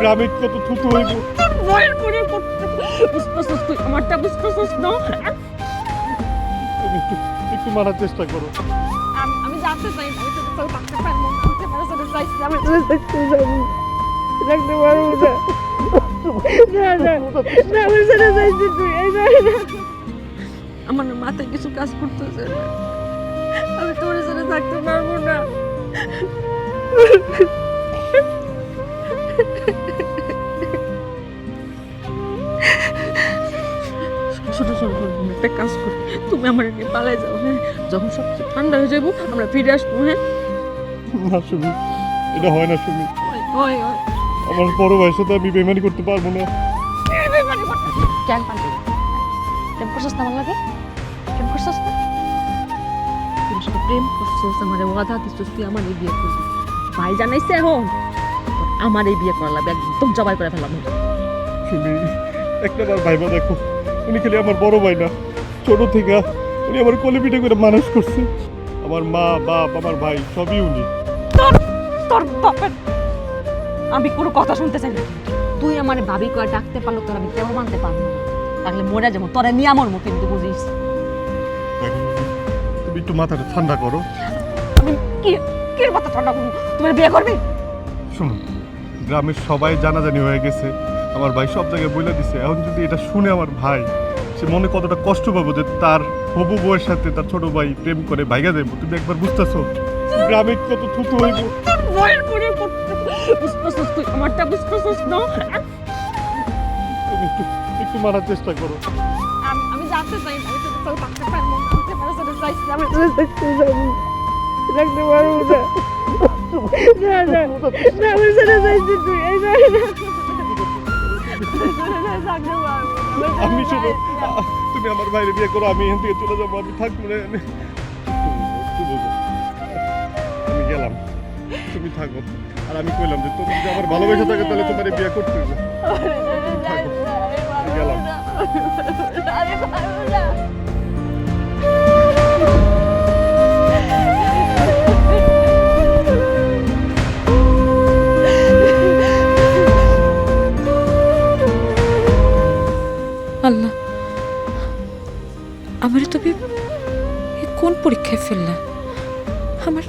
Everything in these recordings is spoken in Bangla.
গ্রামে কত থুতু হইব? বুঝতেছিস তুই আমারটা বুঝতেছিস না? তুমি একটু মারার চেষ্টা করো। আমি জানতে চাই আমি তোর থাকতে পারব আমি না না না না আমার সাথে চাইছি তুই এই না না। আমার মাথায় কিছু কাজ করতেছে। আমি তোর সাথে থাকতে পারব একটা কাজ করি। তুমি আমার নিয়ে পালাই যাও হ্যাঁ? যখন সব কিছু ঠান্ডা হয়ে যাব আমরা ফিরে আসব হ্যাঁ? না সুমি এটা হয় না সুমি। ওই আমার বড় ভাইয়ের সাথে আমি বেমানি করতে পারব না। কেন পারবি প্রেম করছিস না আমার লাগে? প্রেম করছিস না? শুধু প্রেম করছিস আমার ওয়াদা দিচ্ছিস তুই আমার এই বিয়ে করবি। ভাই জানাইছে এখন আমার এই বিয়ে করা লাগবে একদম জবাই করে ফেলাম সুমি একটা বার ভাইবা দেখো। উনি খালি আমার বড় ভাই না। ছোট থেকে উনি আমার কোলে পিঠে করে মানুষ করছে। আমার মা বাপ আমার ভাই সবই উনি। তোর তোর বাপের আমি কোনো কথা শুনতে চাই না। তুই আমার ভাবি করে ডাকতে পারল তোর আমি কেউ মানতে পারব না। তাহলে মরে যাব। তোরা নিয়ে আমার মুখ কিন্তু বুঝিস। তুমি একটু মাথাটা ঠান্ডা করো। আমি কি কি কথা ঠান্ডা করব? তুমি বিয়ে করবি? শোনো গ্রামের সবাই জানাজানি হয়ে গেছে। আমার ভাই সব জায়গায় বলে দিছে। এখন যদি এটা শুনে আমার ভাই সে মনে কতটা কষ্ট পাবো যে তার হবু বউয়ের সাথে তার ছোট ভাই প্রেম করে ভাইগা দেবো তুমি একবার বুঝতেছো? গ্রামে কত থুতু হইব। আমারটা বুঝতেছিস না? তুমি একটু একটু মারার চেষ্টা করো। আমি আমি জানতে চাই না, আমি তোকে তোর পারব না। পারব না। না না না না। আমি শুনো তুমি আমার বাইরে বিয়ে করো আমি এখান থেকে চলে যাব আমি থাকব না। আমি গেলাম। তুমি থাকো। আর আমি কইলাম যে তুমি যদি আমার ভালোবাসা থাকে তাহলে তোমার বিয়ে করতে হবে। আমি কোন পরীক্ষায় ফেললা? আমার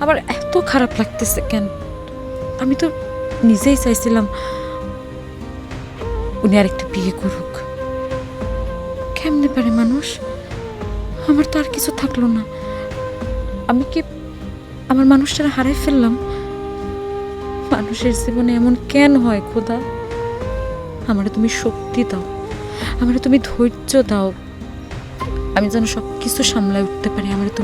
আমার এত খারাপ লাগতেছে কেন? আমি তো নিজেই চাইছিলাম উনি আরেকটা বিয়ে করুক। কেমনে পারে মানুষ? আমার তো আর কিছু থাকল না। আমি কি আমার মানুষটারা হারাই ফেললাম? মানুষের জীবনে এমন কেন হয়, খোদা? আমারে তুমি শক্তি দাও। আমারে তুমি ধৈর্য দাও। আমি যেন সব কিছু সামলায় উঠতে পারি আমার তুমি